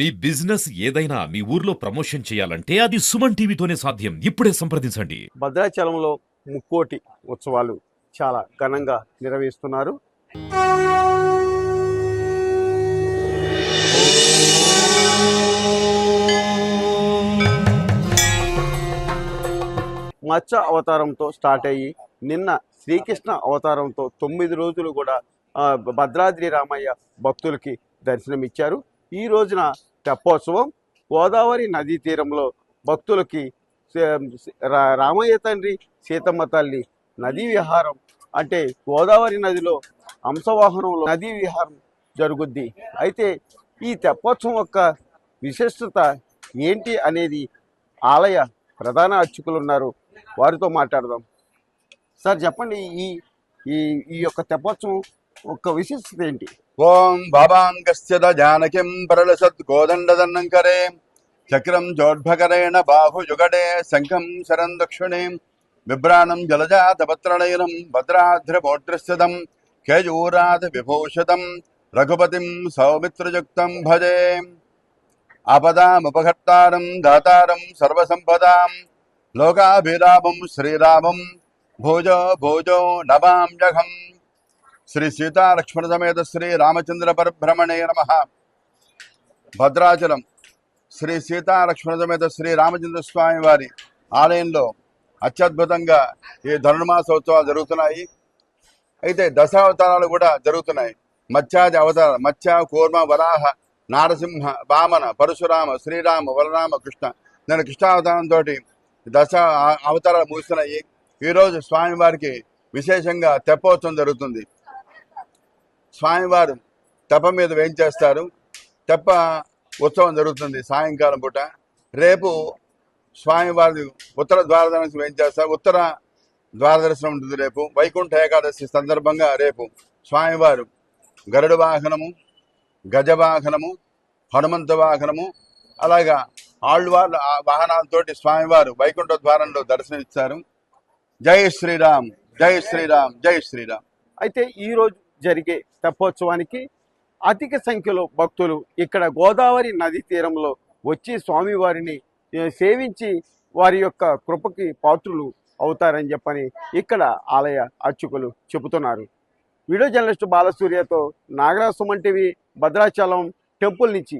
మీ business ఏదైనా మీ ఊర్లో promotion చేయాలంటే అది సుమన్ టీవీతోనే సాధ్యం. ఇప్పుడే సంప్రదించండి. భద్రాచలంలో ముక్కోటి ఉత్సవాలు చాలా ఘనంగా నిర్వహిస్తున్నారు. మత్స్య అవతారంతో స్టార్ట్ అయ్యి నిన్న శ్రీకృష్ణ అవతారంతో తొమ్మిది రోజులు కూడా భద్రాద్రి రామయ్య భక్తులకి దర్శనమిచ్చారు. ఈ రోజున తెప్పోత్సవం గోదావరి నదీ తీరంలో భక్తులకి రా- రామయ్య తండ్రి సీతమ్మ తల్లి నదీ విహారం అంటే గోదావరి నదిలో అంశవాహనంలో నదీ విహారం జరుగుద్ది. అయితే ఈ తెప్పోత్సవం యొక్క విశిష్టత ఏంటి అనేది ఆలయ ప్రధాన అర్చకులు ఉన్నారు. వారితో మాట్లాడదాం. సార్ చెప్పండి ఈ ఈ ఈ యొక్క తెప్పోత్సవం యొక్క విశిష్టత ఏంటి? ఓం భావాంగస్య జానకిం పరలసత్ కోదండదన్నం కరే. చక్రం జోడ్భకరేణ బాహుయుగడే శంఖం శరం దక్షిణే. బిభ్రాణం జలజాతపత్రనయనం భద్రాద్రమోడ్రస్యదం కేయూరాధ విభూషితం. రఘుపతిం సౌమిత్రయుక్తం భజే. ఆపదాముపహర్తారం దాతారం సర్వసంపదాం. లోకాభిరామం శ్రీరామం. భోజో భోజో నమామ్యహం శ్రీ సీతాలక్ష్మణ సమేత శ్రీ రామచంద్ర పరబ్రహ్మణే నమ. భద్రాచలం శ్రీ సీతాలక్ష్మణ సమేత శ్రీ రామచంద్ర స్వామి వారి ఆలయంలో అత్యద్భుతంగా ఈ ధనుర్మాసోత్సవాలు జరుగుతున్నాయి. అయితే దశావతారాలు కూడా జరుగుతున్నాయి. మత్స్యాది అవతారాలు మత్స్య కూర్మ వరాహ నారసింహ వామన పరశురామ శ్రీరామ బలరామ కృష్ణ నేను కృష్ణావతారంతో దశ అవతారాలు ముగుస్తున్నాయి. ఈరోజు స్వామివారికి విశేషంగా తెప్పోత్సవం జరుగుతుంది. స్వామివారు తెప్ప మీద వేయించేస్తారు. తెప్ప ఉత్సవం జరుగుతుంది సాయంకాలం పూట. రేపు స్వామివారి ఉత్తర ద్వారదర్శనం వేయించేస్తారు. ఉత్తర ద్వారదర్శనం ఉంటుంది రేపు. వైకుంఠ ఏకాదశి సందర్భంగా రేపు స్వామివారు గరుడ వాహనము గజ వాహనము హనుమంత వాహనము అలాగా ఆళ్వార్ల ఆ వాహనాలతోటి స్వామివారు వైకుంఠ ద్వారంలో దర్శనమిస్తారు. జై శ్రీరామ్ జై శ్రీరామ్ జై శ్రీరామ్. అయితే ఈరోజు జరిగే తెప్పోత్సవానికి అధిక సంఖ్యలో భక్తులు ఇక్కడ గోదావరి నదీ తీరంలో వచ్చి స్వామివారిని సేవించి వారి యొక్క కృపకి పాత్రులు అవుతారని చెప్పని ఇక్కడ ఆలయ అర్చకులు చెబుతున్నారు. వీడియో జర్నలిస్ట్ బాలసూర్యతో నాగరాజ్ సుమన్ టీవీ భద్రాచలం టెంపుల్ నుంచి